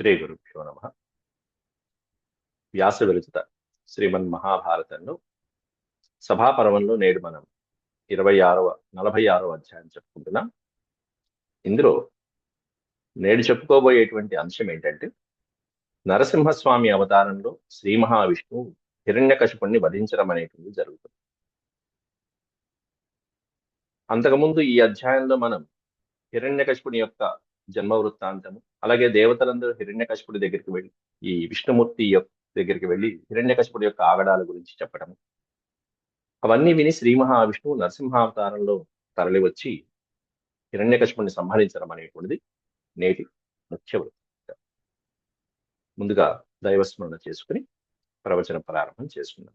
శ్రీ గురుభ్యో నమ. వ్యాస విరచిత శ్రీమన్ మహాభారతంలో సభాపర్వంలో నేడు మనం ఇరవై ఆరవ నలభై ఆరవ అధ్యాయం చెప్పుకుంటున్నాం. ఇందులో నేడు చెప్పుకోబోయేటువంటి అంశం ఏంటంటే నరసింహస్వామి అవతారంలో శ్రీ మహావిష్ణువు హిరణ్యకశిపుణ్ణి వధించడం అనేటువంటిది జరుగుతుంది. అంతకుముందు ఈ అధ్యాయంలో మనం హిరణ్యకశిపుని యొక్క జన్మ వృత్తాంతము అలాగే దేవతలందరూ హిరణ్యకశపుడి దగ్గరికి వెళ్ళి ఈ విష్ణుమూర్తి యొక్క దగ్గరికి వెళ్ళి హిరణ్యకశపుడి యొక్క ఆగడాల గురించి చెప్పడం అవన్నీ విని శ్రీ మహావిష్ణువు నరసింహావతారంలో తరలి వచ్చి హిరణ్యకశిపుడిని సంహరించడం అనేటువంటిది నేటి ముఖ్య వృత్తాంతం ముందుగా దైవస్మరణ చేసుకుని ప్రవచన ప్రారంభం చేసుకున్నాం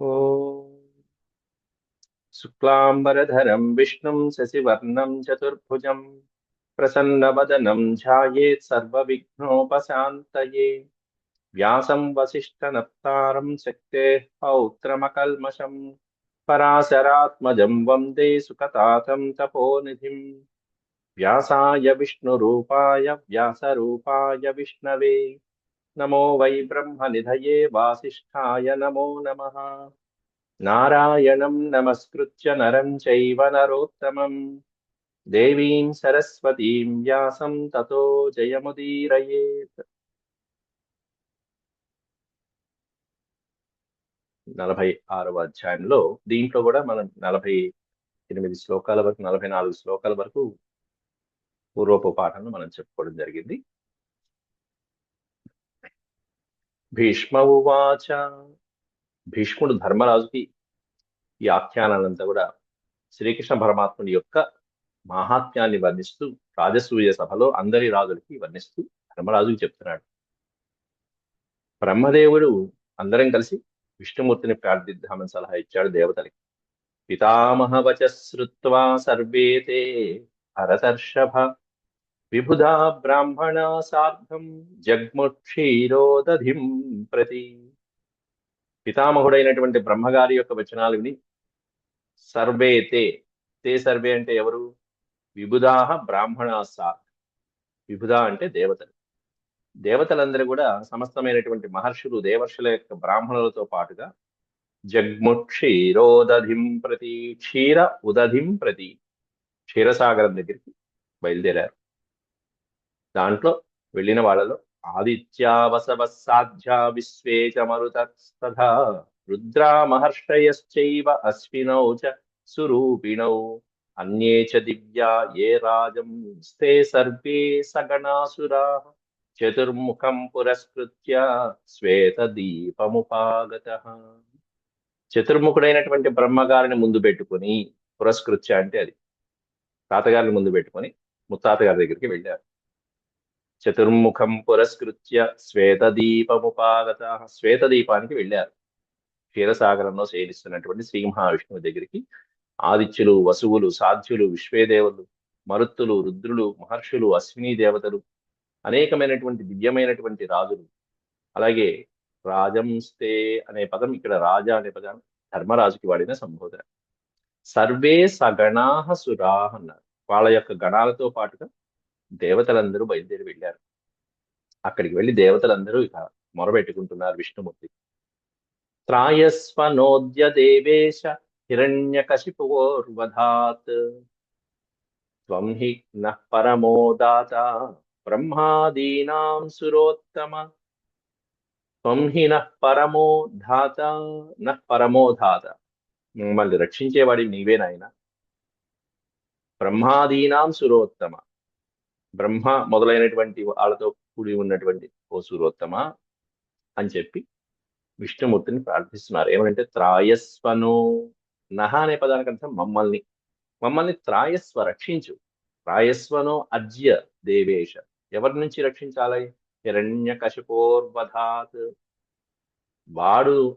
ఓ शुक्लांबरधरम विष्णु शशिवर्णम चतुर्भुज प्रसन्न वदनम ध्यानोपात व्यास व्यासं नारम शक्तेः पौत्रमकल्मषम् पराशरात्मज वंदे सुकतातं तपोनिधि। व्यासा विष्णु व्यासूपा विष्णवे। नमो वै ब्रह्म वासिष्ठाय नमो नमः। నారాయణం నమస్కృత్య నరం చైవ నరోత్తమం దేవీం సరస్వతీం వ్యాసం తతో జయముదీరయేత్ నలభై ఆరవ అధ్యాయంలో దీంట్లో కూడా మనం నలభై ఎనిమిది శ్లోకాల వరకు నలభై నాలుగు శ్లోకాల వరకు పూర్వపు పాఠంలో మనం చెప్పుకోవడం జరిగింది. భీష్మ ఉవాచ భీష్ముడు ధర్మరాజుకి ఈ ఆఖ్యానాలంతా కూడా శ్రీకృష్ణ పరమాత్ముని యొక్క మహాత్మ్యాన్ని వర్ణిస్తూ రాజసూయ సభలో అందరి రాజులకి వర్ణిస్తూ ధర్మరాజుకి చెప్తున్నాడు. బ్రహ్మదేవుడు అందరం కలిసి విష్ణుమూర్తిని ప్రార్థిద్దామని సలహా ఇచ్చాడు దేవతలకి. పితామహ వచశ్రుత్వా సర్వేతే భరతర్షభ విబుధా బ్రాహ్మణ సార్ధం జగ్ముక్షీరోదధిం ప్రతి పితామహుడైనటువంటి బ్రహ్మగారి యొక్క వచనాలు విని సర్వే తే. తే సర్వే అంటే ఎవరు? విబుధాహ బ్రాహ్మణాసా సార్ విబుధ అంటే దేవతలు. దేవతలందరూ కూడా సమస్తమైనటువంటి మహర్షులు దేవర్షుల యొక్క బ్రాహ్మణులతో పాటుగా జగ్ముక్షీరోదధిం ప్రతి క్షీర ఉదధిం ప్రతి క్షీరసాగరం దగ్గరికి బయలుదేరారు. దాంట్లో వెళ్ళిన వాళ్ళలో ఆదిత్యావసవ సాధ్యా విశ్వే చ మరుతస్తథా రుద్రా మహర్షయశ్చైవ అశ్వినౌ చ సురూపిణౌ అన్యే చ దివ్యా ఏ రాజం స్తే సర్వే సగణాసురా చతుర్ముఖం పురస్కృత్య శ్వేత దీపముపాగత చతుర్ముఖుడైనటువంటి బ్రహ్మగారిని ముందు పెట్టుకుని పురస్కృత్య అంటే అది తాతగారిని ముందు పెట్టుకొని ముత్తాతగారి దగ్గరికి వెళ్ళారు. చతుర్ముఖం పురస్కృత్య శ్వేతదీపముపాగత. శ్వేతదీపానికి వెళ్ళారు. క్షీరసాగరంలో శయనిస్తున్నటువంటి శ్రీ మహావిష్ణువు దగ్గరికి. ఆదిత్యులు వసువులు సాధ్యులు విశ్వేదేవులు మరుత్తులు రుద్రులు మహర్షులు అశ్విని దేవతలు అనేకమైనటువంటి దివ్యమైనటువంటి రాజులు. అలాగే రాజంస్తే అనే పదం ఇక్కడ రాజా అనే పదం ధర్మరాజుకి వాడిన సంబోధన. సర్వే సగణాహ సురాహ అన్నారు. వాళ్ళ యొక్క గణాలతో పాటుగా దేవతలందరూ బయలుదేరి వెళ్ళారు. అక్కడికి వెళ్ళి దేవతలందరూ ఇక మొరబెట్టుకుంటున్నారు విష్ణుమూర్తి. త్రాయస్వనోద్య దేవేశ హిరణ్యకశిపువోర్వధాత్. త్వం హి నః పరమోదాత బ్రహ్మాదీనాం సురోత్తమ. త్వం హి నః పరమో ధాత నః పరమో ధాత. మిమ్మల్ని రక్షించేవాడి నీవే నాయన. బ్రహ్మాదీనాం సురోత్తమ. బ్రహ్మ మొదలైనటువంటి వాళ్ళతో కూడి ఉన్నటువంటి ఓ సూర్యోత్తమ అని చెప్పి విష్ణుమూర్తిని ప్రార్థిస్తున్నారు. ఏమంటే త్రాయస్వను నహ అనే పదానికి అర్థం మమ్మల్ని. మమ్మల్ని త్రాయస్వ రక్షించు. త్రాయస్వనో అజ్య దేవేశ. ఎవరి నుంచి రక్షించాలి? హిరణ్య కశపోర్వధాత్ వాడు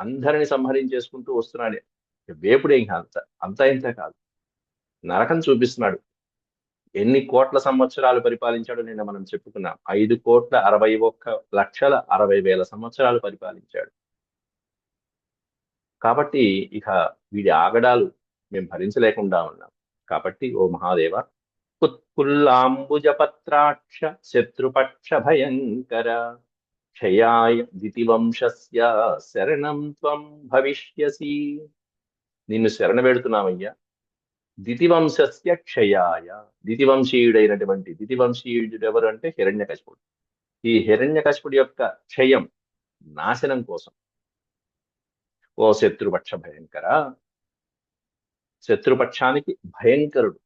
అందరిని సంహరించేసుకుంటూ వస్తున్నాడే. వేపుడేం కాదు అంత ఇంత కాదు. నరకం చూపిస్తున్నాడు. ఎన్ని కోట్ల సంవత్సరాలు పరిపాలించాడో నిన్న మనం చెప్పుకున్నాం. ఐదు కోట్ల అరవై ఒక్క లక్షల అరవై వేల సంవత్సరాలు పరిపాలించాడు. కాబట్టి ఇక వీడి ఆగడాలు మేము భరించలేకుండా ఉన్నాం. కాబట్టి ఓ మహాదేవ కుత్పుల్లాంబుజపత్రాక్ష శత్రుపక్ష భయంకర క్షయాయ దితివంశస్య శరణం త్వం భవిష్యసి. నిన్ను శరణ పెడుతున్నామయ్యా దితివంశస్య క్షయాయ. దితివంశీయుడైనటువంటి దితివంశీయుడు ఎవరు అంటే హిరణ్యకశపుడు. ఈ హిరణ్యకశపుడి యొక్క క్షయం నాశనం కోసం. ఓ శత్రుపక్ష భయంకర. శత్రుపక్షానికి భయంకరుడు.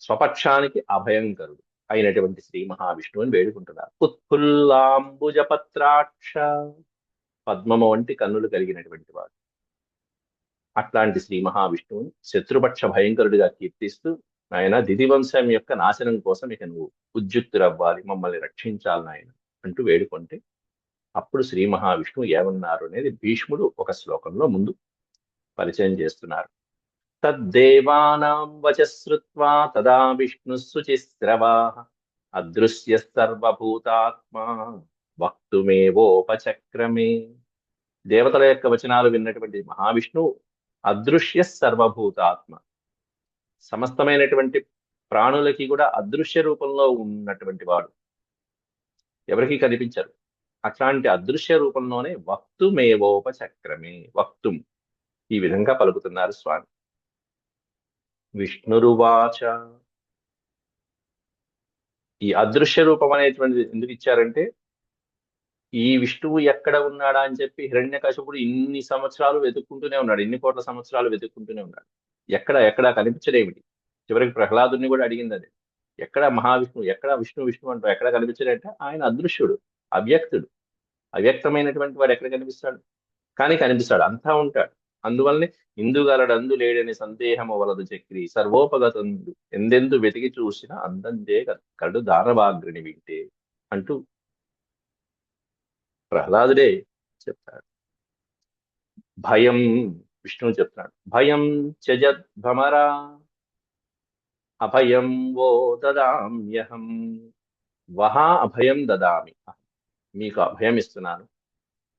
స్వపక్షానికి అభయంకరుడు అయినటువంటి శ్రీ మహావిష్ణువుని వేడుకుంటున్నారు. ఉత్ఫుల్లాంబుజపత్రాక్ష పద్మము వంటి కన్నులు కలిగినటువంటి వాడు. అట్లాంటి శ్రీ మహావిష్ణువుని శత్రుపక్ష భయంకరుడిగా కీర్తిస్తూ ఆయన దిదివంశం యొక్క నాశనం కోసం ఇక నువ్వు ఉద్యుక్తురవ్వాలి మమ్మల్ని రక్షించాలి నాయన అంటూ వేడుకుంటే అప్పుడు శ్రీ మహావిష్ణువు ఏమన్నారు అనేది భీష్ముడు ఒక శ్లోకంలో ముందు పరిచయం చేస్తున్నారు. తద్దేవానాం వచశ్రుత్వా తదా విష్ణు శుచిస్రవా అదృశ్య సర్వభూతాత్మా వక్తుమేవోపచక్రమే. దేవతల యొక్క వచనాలు విన్నటువంటి మహావిష్ణువు అదృశ్య సర్వభూతాత్మ. సమస్తమైనటువంటి ప్రాణులకి కూడా అదృశ్య రూపంలో ఉన్నటువంటి వాడు. ఎవరికి కనిపించరు. అట్లాంటి అదృశ్య రూపంలోనే వక్తుమేవోపచక్రమే వక్తుం. ఈ విధంగా పలుకుతున్నారు స్వామి. విష్ణురువాచ. ఈ అదృశ్య రూపం అనేటువంటిది ఎందుకు ఇచ్చారంటే ఈ విష్ణువు ఎక్కడ ఉన్నాడా అని చెప్పి హిరణ్యకశపుడు ఇన్ని సంవత్సరాలు వెతుక్కుంటూనే ఉన్నాడు. ఇన్ని కోట్ల సంవత్సరాలు వెతుక్కుంటూనే ఉన్నాడు. ఎక్కడ ఎక్కడ కనిపించలేమిటి? చివరికి ప్రహ్లాదుని కూడా అడిగింది అది. ఎక్కడ మహావిష్ణువు ఎక్కడ విష్ణు విష్ణు అంటూ ఎక్కడ కనిపించడంటే ఆయన అదృశ్యుడు అవ్యక్తుడు. అవ్యక్తమైనటువంటి వాడు ఎక్కడ కనిపిస్తాడు? కానీ కనిపిస్తాడు. అంతా ఉంటాడు. అందువల్లనే ఇందుగలడందు లేడని సందేహము వలదు చక్రి. సర్వోపగతందు ఎందెందు వెతికి చూసిన అందందే కడు దానవాగ్రిని వింటే అంటూ ప్రహ్లాదుడే చెప్తాడు. భయం విష్ణువు చెప్తున్నాడు. భయం భ్రమరా అభయం ఓ దదామ్యహం వహా అభయం దదామి మీకు అభయం ఇస్తున్నాను.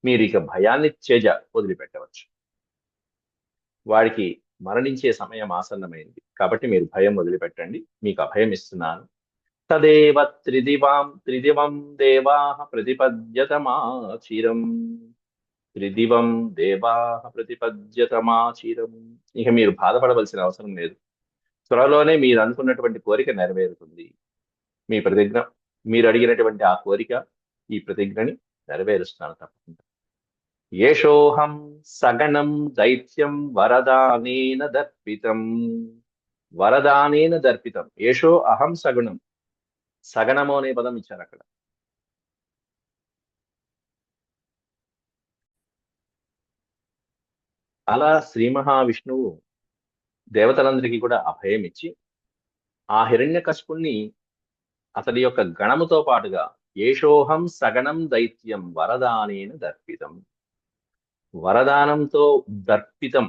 మీరు ఇక భయాన్ని త్యజ వదిలిపెట్టవచ్చు. వాడికి మరణించే సమయం ఆసన్నమైంది. కాబట్టి మీరు భయం వదిలిపెట్టండి. మీకు అభయం ఇస్తున్నాను. తదేవ త్రిదివాం త్రిదివం దేవా ప్రతిపద్యతమాచిరం త్రిదివం దేవా ప్రతిపద్యతమాచిరం ఇక మీరు బాధపడవలసిన అవసరం లేదు. త్వరలోనే మీరు అనుకున్నటువంటి కోరిక నెరవేరుతుంది. మీ ప్రతిజ్ఞ మీరు అడిగినటువంటి ఆ కోరిక ఈ ప్రతిజ్ఞని నెరవేరుస్తాను తప్పకుండా. ఏషోహం సగణం దైత్యం వరదానేన దర్పితం. వరదానేన దర్పితం. ఏషో అహం సగుణం. సగణము అనే పదం ఇచ్చారు అక్కడ. అలా శ్రీ మహావిష్ణువు దేవతలందరికీ కూడా అభయం ఇచ్చి ఆ హిరణ్య కశపుణ్ణి అతడి యొక్క గణముతో పాటుగా ఏషోహం సగణం దైత్యం వరదానేన దర్పితం. వరదానంతో దర్పితం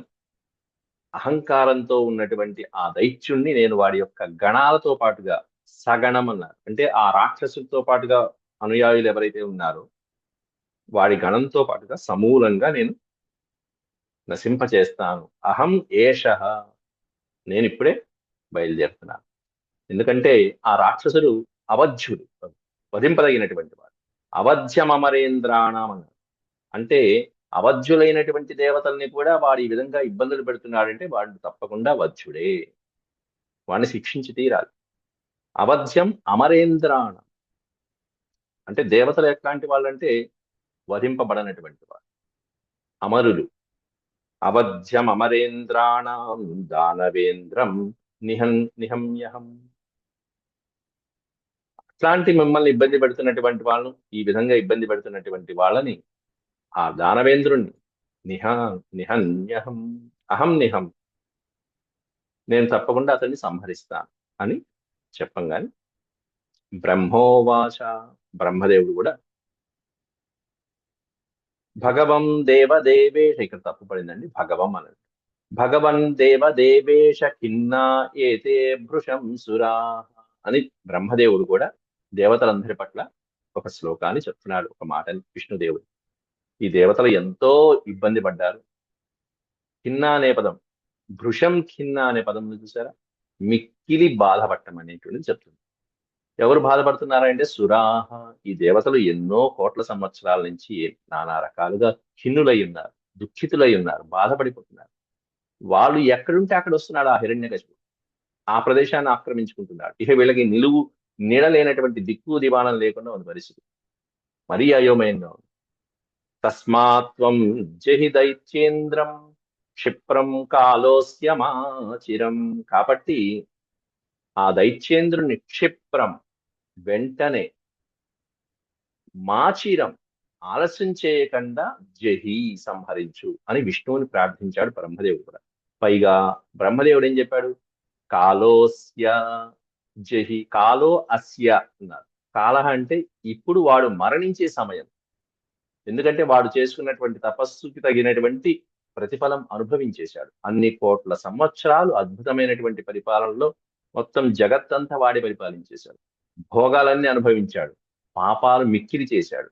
అహంకారంతో ఉన్నటువంటి ఆ దైత్యుణ్ణి నేను వాడి యొక్క గణాలతో పాటుగా సగణం అన్నారు అంటే ఆ రాక్షసులతో పాటుగా అనుయాయులు ఎవరైతే ఉన్నారో వాడి గణంతో పాటుగా సమూలంగా నేను నశింపచేస్తాను. అహం ఏష. నేను ఇప్పుడే బయలుదేరుతున్నాను. ఎందుకంటే ఆ రాక్షసుడు అవధ్యుడు వధింపదగినటువంటి వాడు అవధ్యమరేంద్రాణం అన్నారు. అంటే అవధ్యులైనటువంటి దేవతల్ని కూడా వాడు ఈ విధంగా ఇబ్బందులు పెడుతున్నాడంటే వాడు తప్పకుండా వధ్యుడే. వాడిని శిక్షించి తీరాలి. అవధ్యం అమరేంద్రాణం. అంటే దేవతలు ఎట్లాంటి వాళ్ళంటే వధింపబడనటువంటి వాడు అమరులు. అవధ్యం అమరేంద్రాణం దానవేంద్రం నిహం నిహమ్యహం. అట్లాంటి మిమ్మల్ని ఇబ్బంది పెడుతున్నటువంటి వాళ్ళను ఈ విధంగా ఇబ్బంది పెడుతున్నటువంటి వాళ్ళని ఆ దానవేంద్రుణ్ణి నిహ నిహన్యహం అహం నిహం. నేను తప్పకుండా అతన్ని సంహరిస్తాను అని చెప్పంగాని బ్రహ్మోవాచ బ్రహ్మదేవుడు కూడా. భగవం దేవదేవేశ ఇక్కడ తప్పు పడిందండి భగవం అన్నది. భగవన్ దేవదేవేశ కిన్నా ఏతే భృషం సురా అని బ్రహ్మదేవుడు కూడా దేవతలందరి పట్ల ఒక శ్లోకాన్ని చెప్తున్నాడు ఒక మాటని విష్ణుదేవుడు. ఈ దేవతలు ఎంతో ఇబ్బంది పడ్డారు. ఖిన్న అనే పదం భృషం ఖిన్న అనే పదం చూసారా? మిక్కిలి బాధపడటం అనేటువంటిది చెప్తుంది. ఎవరు బాధపడుతున్నారంటే సురాహ ఈ దేవతలు ఎన్నో కోట్ల సంవత్సరాల నుంచి నానా రకాలుగా ఖిన్నులై ఉన్నారు దుఃఖితులై ఉన్నారు బాధపడిపోతున్నారు. వాళ్ళు ఎక్కడుంటే అక్కడ వస్తున్నాడు ఆ హిరణ్య ఆ ప్రదేశాన్ని ఆక్రమించుకుంటున్నాడు. ఇక వీళ్ళకి నిలువు నీడలేనటువంటి దిక్కు దివాణం లేకుండా ఉంది పరిస్థితి. మరీ అయోమయంగా ఉంది. తస్మాత్వం జహి దైత్యేంద్రం క్షిప్రం కాలోస్యమాచిరం. కాబట్టి ఆ దైత్యేంద్రుని క్షిప్రం వెంటనే మాచిరం ఆలస్యం చేయకుండా జహి సంహరించు అని విష్ణువుని ప్రార్థించాడు బ్రహ్మదేవుడు కూడా. పైగా బ్రహ్మదేవుడు ఏం చెప్పాడు? కాలోస్య జహి కాలో అస్య అన్నారు. కాల అంటే ఇప్పుడు వాడు మరణించే సమయం. ఎందుకంటే వాడు చేసుకున్నటువంటి తపస్సుకి తగినటువంటి ప్రతిఫలం అనుభవించేశాడు. అన్ని కోట్ల సంవత్సరాలు అద్భుతమైనటువంటి పరిపాలనలో మొత్తం జగత్తంతా వాడి పరిపాలించేశాడు. భోగాలన్నీ అనుభవించాడు. పాపాలు మిక్కిలి చేశాడు.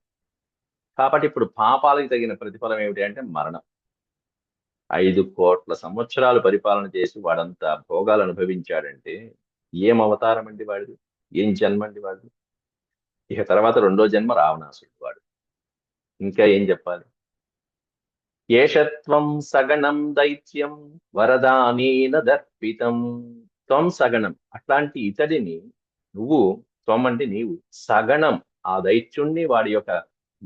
కాబట్టి ఇప్పుడు పాపాలకు తగిన ప్రతిఫలం ఏమిటి అంటే మరణం. ఐదు కోట్ల సంవత్సరాలు పరిపాలన చేసి వాడంతా భోగాలు అనుభవించాడంటే ఏం అవతారం అండి వాడిది? ఏం జన్మ అండి వాడిది? ఇక తర్వాత రెండో జన్మ రావణాసుడు వాడు. ఇంకా ఏం చెప్పాలి? ఏషత్వం సగణం దైత్యం వరదానీన దర్పితం. త్వం సగణం. అట్లాంటి ఇతడిని నువ్వు త్వం అంటే నీవు సగణం. ఆ దైత్యుణ్ణి వాడి యొక్క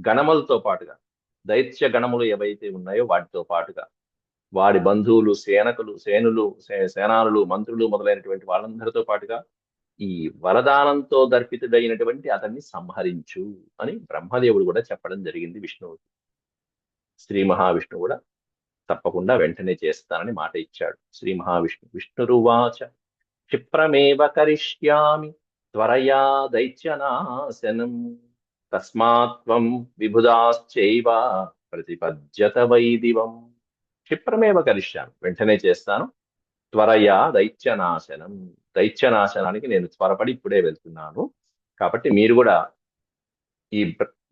గణములతో పాటుగా దైత్య గణములు ఏవైతే ఉన్నాయో వాటితో పాటుగా వాడి బంధువులు సేనకులు సేనులు సేనానులు మంత్రులు మొదలైనటువంటి వాళ్ళందరితో పాటుగా ఈ వరదానంతో దర్పితుడైనటువంటి అతన్ని సంహరించు అని బ్రహ్మదేవుడు కూడా చెప్పడం జరిగింది విష్ణువుకి. శ్రీ మహావిష్ణువు కూడా తప్పకుండా వెంటనే చేస్తానని మాట ఇచ్చాడు. శ్రీ మహావిష్ణు విష్ణురువాచ. క్షిప్రమేవ కరిష్యామి త్వరయా దైత్యనాశనం తస్మాత్వం విభుదాశ్చైవ ప్రతిపద్యత వైదివం క్షిప్రమేవ కరిష్యామి వెంటనే చేస్తాను. త్వరయా దైత్యనాశనం। దైత్యనాశనానికి నేను త్వరపడి ఇప్పుడే వెళ్తున్నాను. కాబట్టి మీరు కూడా ఈ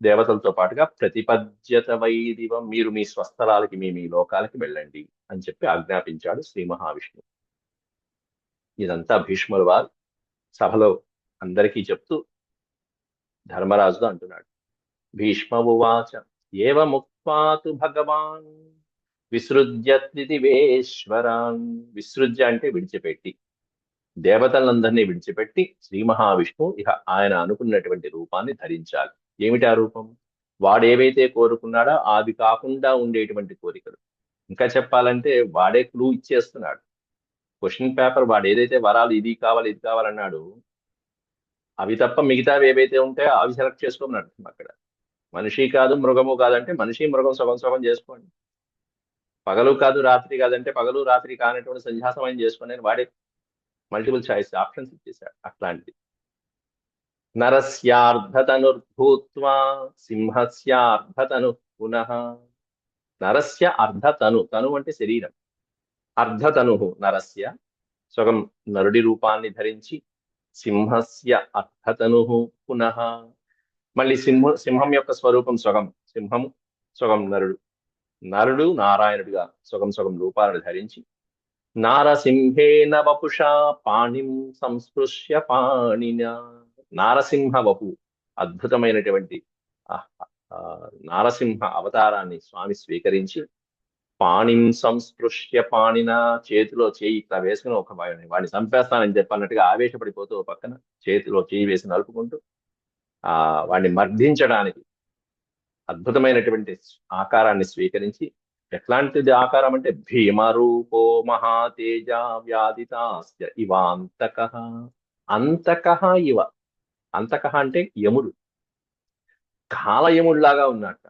దేవతలతో పాటుగా ప్రతిపద్యత వైదివం మీరు మీ స్వస్థలాలకి మీ మీ లోకాలకి వెళ్ళండి అని చెప్పి ఆజ్ఞాపించాడు శ్రీ మహావిష్ణువు. ఇదంతా భీష్ముల వారు సభలో అందరికీ చెప్తూ ధర్మరాజుతో అంటున్నాడు. భీష్మ ఉవాచ ఏవ ముక్పాతు భగవాన్ విసృజ్యతివేశ్వరాన్ విసృజ్య అంటే విడిచిపెట్టి దేవతలందరినీ విడిచిపెట్టి శ్రీ మహావిష్ణువు ఇక ఆయన అనుకున్నటువంటి రూపాన్ని ధరించాలి. ఏమిటి ఆ రూపం? వాడు ఏవైతే కోరుకున్నాడో అది కాకుండా ఉండేటువంటి కోరికలు. ఇంకా చెప్పాలంటే వాడే క్లూ ఇచ్చేస్తున్నాడు. క్వశ్చన్ పేపర్ వాడు ఏదైతే వరాలు ఇది కావాలి ఇది కావాలన్నాడు అవి తప్ప మిగతావి ఏవైతే ఉంటాయో అవి సెలెక్ట్ చేసుకోమన్నాడు అక్కడ. మనిషి కాదు మృగము కాదంటే మనిషి మృగం సగం సగం చేసుకోండి. పగలు కాదు రాత్రి కాదంటే పగలు రాత్రి కానటువంటి సంధ్యాసమయం చేసుకుని వాడే మల్టిపుల్ చాయిస్ ఆప్షన్స్ ఇచ్చేసాడు అట్లాంటిది. నరస్యార్ధతనుర్భూత్వా సింహస్యార్ధతను పునః. నరస్య అర్ధతను తను అంటే శరీరం. అర్ధతను నరస్య. సగం నరుడి రూపాన్ని ధరించి సింహస్య అర్ధతను పునః. మళ్ళీ సింహ సింహం యొక్క స్వరూపం సగం సింహం సగం నరుడు. నరుడు నారాయణుడిగా సగం సగం రూపాలను ధరించి నారసింహేన వపుషా పాణిం సంస్పృశ్య పాణిన. నారసింహ వపు అద్భుతమైనటువంటి నారసింహ అవతారాన్ని స్వామి స్వీకరించి పాణిం సంస్పృశ్య పాణిన చేతిలో చేయి ఇట్లా వేసుకుని ఒక వాడిని చంపేస్తానని చెప్పన్నట్టుగా ఆవేశపడిపోతూ పక్కన చేతిలో చేయి వేసి నలుపుకుంటూ ఆ వాడిని మర్దించడానికి అద్భుతమైనటువంటి ఆకారాన్ని స్వీకరించి ఎట్లాంటిది ఆకారం అంటే భీమరూపో మహాతేజ వ్యాధితాస్య ఇవాంతక. అంతక ఇవ. అంతక అంటే యముడు. కాలయముడిలాగా ఉన్నట్ట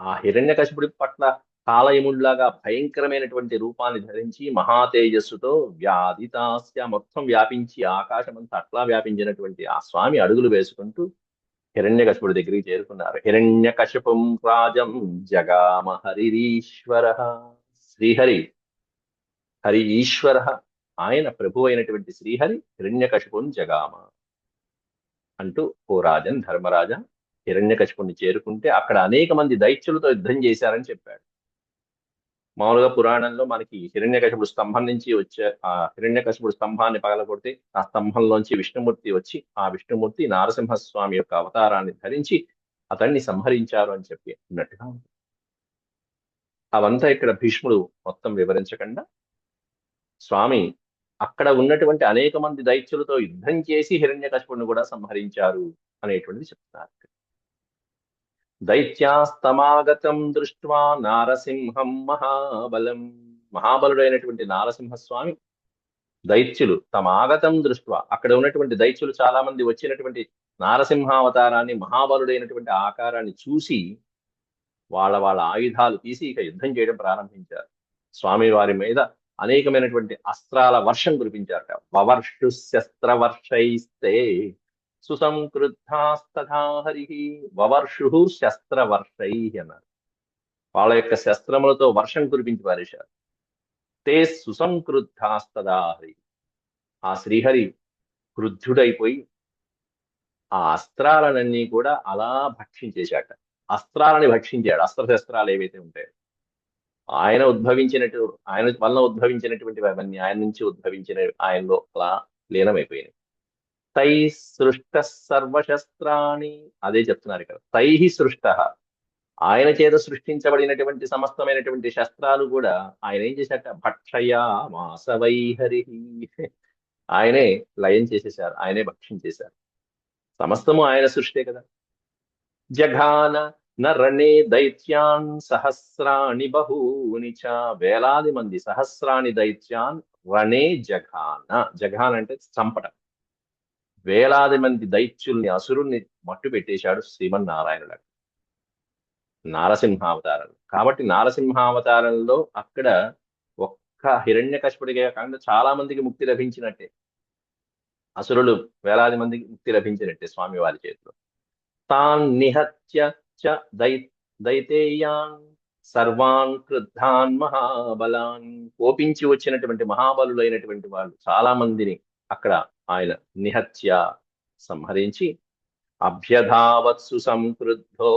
ఆ హిరణ్యకశిపుడి పట్ల కాలయముడిలాగా భయంకరమైనటువంటి రూపాన్ని ధరించి మహాతేజస్సుతో వ్యాధితాస్య మొత్తం వ్యాపించి ఆకాశమంతా అట్లా వ్యాపించినటువంటి ఆ స్వామి అడుగులు వేసుకుంటూ హిరణ్యకశపుడి దగ్గరికి చేరుకున్నారు. హిరణ్యకశిపం రాజం జగామ హరిరీశ్వర శ్రీహరి. హరి ఈశ్వర. ఆయన ప్రభు అయినటువంటి శ్రీహరి హిరణ్యకశిపుని జగామ అంటూ ఓ రాజన్ ధర్మరాజ హిరణ్యకశిపుణ్ణి చేరుకుంటే అక్కడ అనేక మంది దైత్యులతో యుద్ధం చేశారని చెప్పాడు. మామూలుగా పురాణంలో మనకి హిరణ్యకశపుడు స్తంభం నుంచి వచ్చే ఆ హిరణ్యకశపుడు స్తంభాన్ని పగలగొడితే ఆ స్తంభంలోంచి విష్ణుమూర్తి వచ్చి ఆ విష్ణుమూర్తి నారసింహస్వామి యొక్క అవతారాన్ని ధరించి అతన్ని సంహరించారు అని చెప్పి అన్నట్టుగా ఉంది. అవంతా ఇక్కడ భీష్ముడు మొత్తం వివరించకుండా స్వామి అక్కడ ఉన్నటువంటి అనేక మంది దైత్యులతో యుద్ధం చేసి హిరణ్యకశపుడిని కూడా సంహరించారు అనేటువంటిది చెప్తున్నారు దైత్యాస్తమాగతం దృష్ట్వా నారసింహం మహాబలం. మహాబలుడైనటువంటి నారసింహస్వామి దైత్యులు తమ ఆగతం దృష్ట్వా. అక్కడ ఉన్నటువంటి దైత్యులు చాలా మంది వచ్చినటువంటి నారసింహావతారాన్ని మహాబలుడైనటువంటి ఆకారాన్ని చూసి వాళ్ళ వాళ్ళ ఆయుధాలు తీసి ఇక యుద్ధం చేయడం ప్రారంభించారు. స్వామి వారి మీద అనేకమైనటువంటి అస్త్రాల వర్షం కురిపించారట. వవర్షు శస్త్రవర్షైస్తే సుసంకృద్ధాస్తథా హరి వవర్షు శస్త్రవర్షై అన్నారు. వాళ్ళ యొక్క శస్త్రములతో వర్షం కురిపించి పారేశారు. తే సుసంకృద్ధాస్తదాహరి ఆ శ్రీహరి క్రుద్ధుడైపోయి ఆ అస్త్రాలనన్నీ కూడా అలా భక్షించేశాట అస్త్రాలని భక్షించాడు. అస్త్రశస్త్రాలు ఏవైతే ఉంటాయో. ఆయన ఉద్భవించినట్టు ఆయన వలన ఉద్భవించినటువంటివి అవన్నీ ఆయన నుంచి ఉద్భవించిన ఆయనలో అలా లీనమైపోయినాయి. తై సృష్ట సర్వశస్త్రాన్ని అదే చెప్తున్నారు ఇక్కడ. తై సృష్ట. ఆయన చేత సృష్టించబడినటువంటి సమస్తమైనటువంటి శస్త్రాలు కూడా ఆయన ఏం చేశాట భక్షయా మాసవైహరి. ఆయనే లయం చేసేశారు. ఆయనే భక్షించేశారు సమస్తము ఆయన సృష్టే కదా. జఘాన నరణే దైత్యాన్ సహస్రాణి బహూని చ వేలాది మంది సహస్రాణి దైత్యాన్ రణే జఘాన. జఘాన్ అంటే చంపటం వేలాది మంది దైత్యుల్ని అసురుణ్ణి మట్టు పెట్టేశాడు శ్రీమన్నారాయణుడు. నారసింహావతారం కాబట్టి నారసింహావతారంలో అక్కడ ఒక్క హిరణ్యకశపుడిగా కాకుండా చాలా మందికి ముక్తి లభించినట్టే. అసురులు వేలాది మందికి ముక్తి లభించినట్టే స్వామి వారి చేతిలో. తాన్ నిహత్య చ దై దైతేయాన్ సర్వాన్ క్రుద్ధాన్ మహాబలాన్ కోపించి వచ్చినటువంటి మహాబలులైనటువంటి వాళ్ళు చాలా మందిని అక్కడ ఆయన నిహత్య సంహరించి అభ్యధావత్సు సంక్రుద్ధో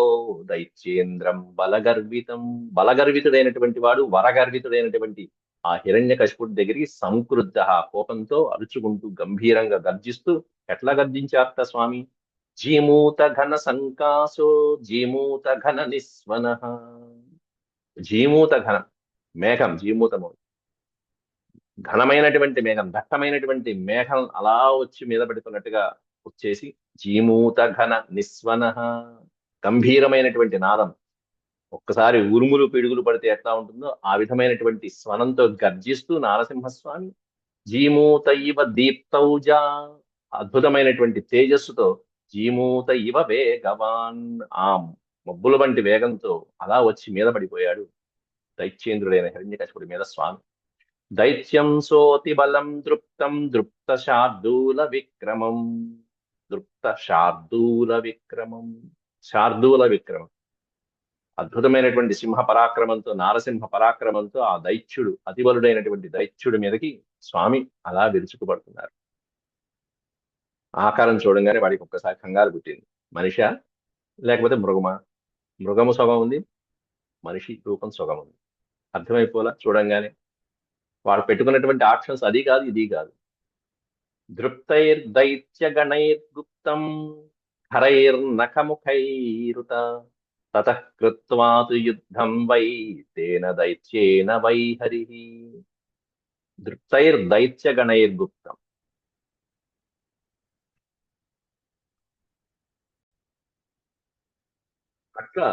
దైత్యేంద్రం బలగర్వితం. బలగర్వితుడైనటువంటి వాడు వరగర్వితుడైనటువంటి ఆ హిరణ్య కశిపుడి దగ్గరికి సంక్రుద్ధ కోపంతో అరుచుకుంటూ గంభీరంగా గర్జిస్తూ ఎట్లా గర్జించారట స్వామి? జీమూత ఘన సంకాసో జీమూత ఘన నిస్వన. జీమూత ఘనం మేఘం జీమూతము. ఘనమైనటువంటి మేఘం దట్టమైనటువంటి మేఘం అలా వచ్చి మీద పెడుతున్నట్టుగా వచ్చేసి జీమూత ఘన నిస్వన గంభీరమైనటువంటి నాదం. ఒక్కసారి ఉరుములు పిడుగులు పడితే ఎట్లా ఉంటుందో ఆ విధమైనటువంటి స్వనంతో గర్జిస్తూ నారసింహస్వామి జీమూత ఇవ దీప్తౌజ అద్భుతమైనటువంటి తేజస్సుతో జీమూత ఇవ వేగవాన్ ఆ మబ్బుల వంటి వేగంతో అలా వచ్చి మీద పడిపోయాడు దైత్యేంద్రుడైన హిరణ్యకశపుడి మీద స్వామి. దైత్యం సోతి బలం దృప్తం దృప్త శార్దూల విక్రమం. దృప్త శార్దూల విక్రమం. శార్దూల విక్రమం. అద్భుతమైనటువంటి సింహ పరాక్రమంతో నారసింహ పరాక్రమంతో ఆ దైత్యుడు అతిబలుడైనటువంటి దైత్యుడి మీదకి స్వామి అలా విరుచుకుపడుతున్నారు. ఆకారం చూడంగానే వాడికి ఒక్కసారి కంగారు పుట్టింది. మనిష? లేకపోతే మృగమా? మృగము సొగం ఉంది మనిషి రూపం సొగం ఉంది. అర్థమైపోలా? చూడంగానే వాడు పెట్టుకున్నటువంటి ఆప్షన్స్ అది కాదు ఇది కాదు. దృప్తైర్ దైత్య హరైర్ హరైర్నఖముఖైరుత తత కృత్వాతు యుద్ధం వై తేన దైత్యేన వై హరి. దృప్తైర్ దైత్య గణైర్గుప్తం అట్లా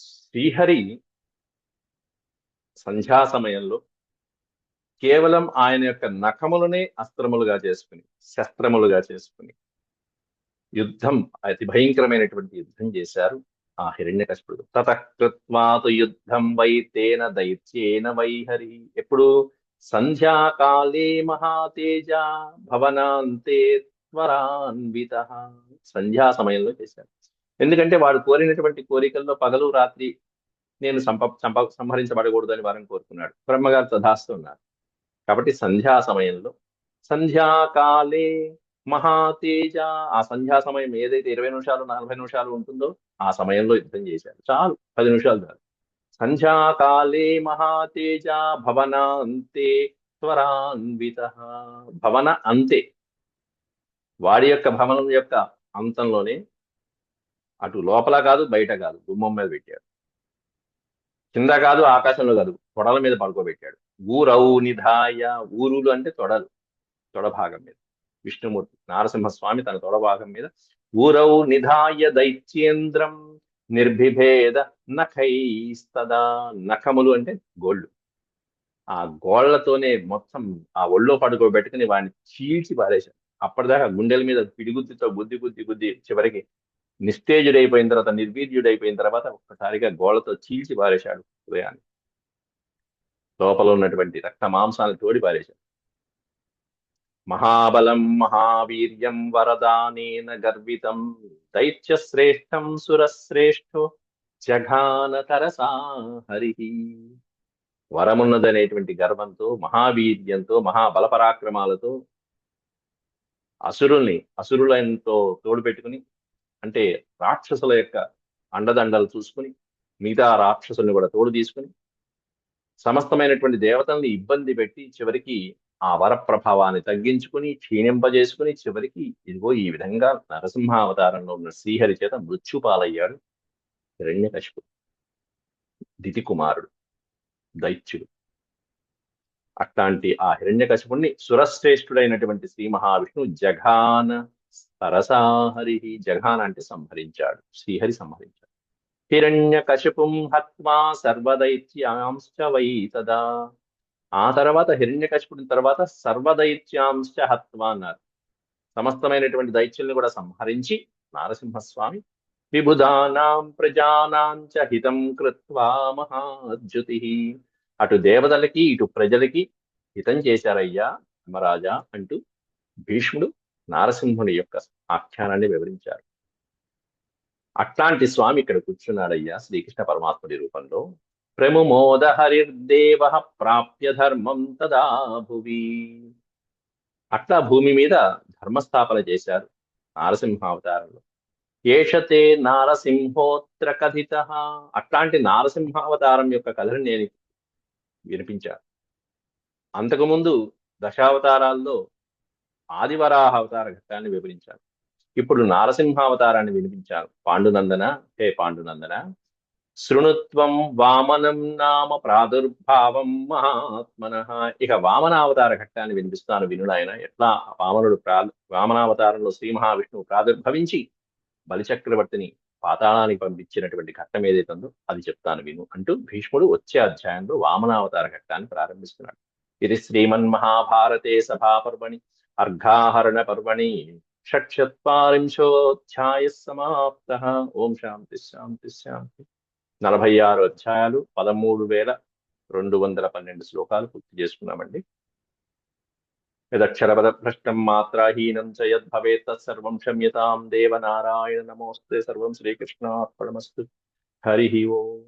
శ్రీహరి సంధ్యా సమయంలో కేవలం ఆయన యొక్క నఖములనే అస్త్రములుగా చేసుకుని శస్త్రములుగా చేసుకుని యుద్ధం అతి భయంకరమైనటువంటి యుద్ధం చేశారు ఆ హిరణ్యకశిపుడు. తతకృత్వాతు యుద్ధం వై తేన దైత్యేన వైహరి ఎప్పుడు? సంధ్యాకాలే మహాతేజ భవనాంతే త్వరాన్విత. సంధ్యా సమయంలో చేశారు. ఎందుకంటే వాడు కోరినటువంటి కోరికల్లో పగలు రాత్రి నేను సంప సంప సంహరించబడకూడదని వారిని కోరుకున్నాడు. బ్రహ్మగారు తధాస్తూ ఉన్నారు కాబట్టి సంధ్యా సమయంలో సంధ్యాకాలే మహాతేజ ఆ సంధ్యా సమయం ఏదైతే ఇరవై నిమిషాలు నలభై నిమిషాలు ఉంటుందో ఆ సమయంలో యుద్ధం చేశారు. చాలు పది నిమిషాలు చాలు. సంధ్యాకాలే మహాతేజ భవనాంతే త్వరాన్విత. భవన అంతే. వాడి యొక్క భవనం యొక్క అంతంలోనే అటు లోపల కాదు బయట కాదు గుమ్మం మీద పెట్టాడు కింద కాదు ఆకాశంలో కాదు తొడల మీద పడుకోబెట్టాడు. ఊరౌ నిధాయ ఊరులు అంటే తొడలు తొడ భాగం మీద. విష్ణుమూర్తి నారసింహస్వామి తన తొడ భాగం మీద. ఊరౌ నిధాయ దైత్యేంద్రం నిర్భిభేద నఖైస్తదా. నఖములు అంటే గోళ్ళు. ఆ గోళ్ళతోనే మొత్తం ఆ ఒళ్ళో పడుకోబెట్టుకుని వాడిని చీల్చి పారేశాడు. అప్పటిదాకా గుండెల మీద పిడిగుద్దితో గుద్ది గుద్ది గుద్ది చివరికి నిస్తేజుడైపోయిన తర్వాత నిర్వీర్యుడైపోయిన తర్వాత ఒక్కసారిగా గోళతో చీల్చి పారేశాడు హృదయాన్ని లోపల ఉన్నటువంటి రక్త మాంసాన్ని తోడి పారేశాడు. మహాబలం మహావీర్యం వరదానేన గర్వితం దైత్యశ్రేష్టం సురశ్రేష్ఠో జఘాన తరసా హరి. వరమున్నదనేటువంటి గర్వంతో మహావీర్యంతో మహాబలపరాక్రమాలతో అసురుల్ని అసురులతో తోడు పెట్టుకుని అంటే రాక్షసుల యొక్క అండదండలు చూసుకుని మిగతా రాక్షసుల్ని కూడా తోడు తీసుకుని సమస్తమైనటువంటి దేవతల్ని ఇబ్బంది పెట్టి చివరికి ఆ వర ప్రభావాన్ని తగ్గించుకుని క్షీణింపజేసుకుని చివరికి ఇదిగో ఈ విధంగా నరసింహావతారంలో ఉన్న శ్రీహరి చేత మృత్యుపాలయ్యాడు హిరణ్యకశిపుడు దితి కుమారుడు దైత్యుడు. అట్లాంటి ఆ హిరణ్యకశిపుణ్ణి సురశ్రేష్ఠుడైనటువంటి శ్రీ మహావిష్ణువు జఘాన సరసాహరి జఘాన్ అంటే సంహరించాడు శ్రీహరి సంహరించాడు. హిరణ్యకశిపుం హత్వా సర్వదైత్యాంశ్చ వై తదా. ఆ తర్వాత హిరణ్యకశిపుడి తర్వాత సర్వదైత్యాంశ్చ హత్వా అన్నారు. సమస్తమైనటువంటి దైత్యుల్ని కూడా సంహరించి నారసింహస్వామి విబుధానాం ప్రజానాంచ హితం కృత్వా మహాద్యుతి అటు దేవతలకి ఇటు ప్రజలకి హితం చేశారయ్యా ధర్మరాజా అంటూ భీష్ముడు నారసింహుని యొక్క ఆఖ్యానాన్ని వివరించారు. అట్లాంటి స్వామి ఇక్కడ కూర్చున్నాడయ్యా శ్రీకృష్ణ పరమాత్ముడి రూపంలో. ప్రముమోద హరిర్దేవ ప్రాప్య ధర్మం తదా భువి. అట్లా భూమి మీద ధర్మస్థాపన చేశారు నారసింహావతారంలో. ఏషతే నారసింహోత్ర కథిత. అట్లాంటి నారసింహావతారం యొక్క కథను నేను వినిపించాను. అంతకుముందు దశావతారాల్లో ఆదివరాహ అవతార ఘట్టాన్ని వివరించారు. ఇప్పుడు నారసింహావతారాన్ని వినిపించారు. పాండునందన హే పాండునందన శృణుత్వం వామనం నామ ప్రాదుర్భావం మహాత్మన. ఇక వామనావతార ఘట్టాన్ని వినిపిస్తాను వినుడాయన ఎట్లా? వామనుడు ప్రా వామనావతారంలో శ్రీ మహావిష్ణువు ప్రాదుర్భవించి బలిచక్రవర్తిని పాతాళానికి పంపించినటువంటి ఘట్టం ఏదైతుందో అది చెప్తాను విను అంటూ భీష్ముడు వచ్చే అధ్యాయంలో వామనావతార ఘట్టాన్ని ప్రారంభిస్తున్నాడు. ఇది శ్రీమన్ మహాభారతే సభాపర్వణి. అర్ఘాహరణ పర్వణి షట్చత్వారింశోధ్యాయ సమాప్త. ఓం శాంతి శాంతి శాంతి. నలభై ఆరు అధ్యాయాలు పదమూడు వేల రెండు వందల పన్నెండు శ్లోకాలు పూర్తి చేసుకున్నామండి. యదక్షరపద భ్రష్టం మాత్రాహీనం చ యద్భవేత్ తత్సర్వం క్షమ్యతాం. దేవ నారాయణ నమోస్తే. సర్వం శ్రీకృష్ణార్పణమస్తు. హరి ఓం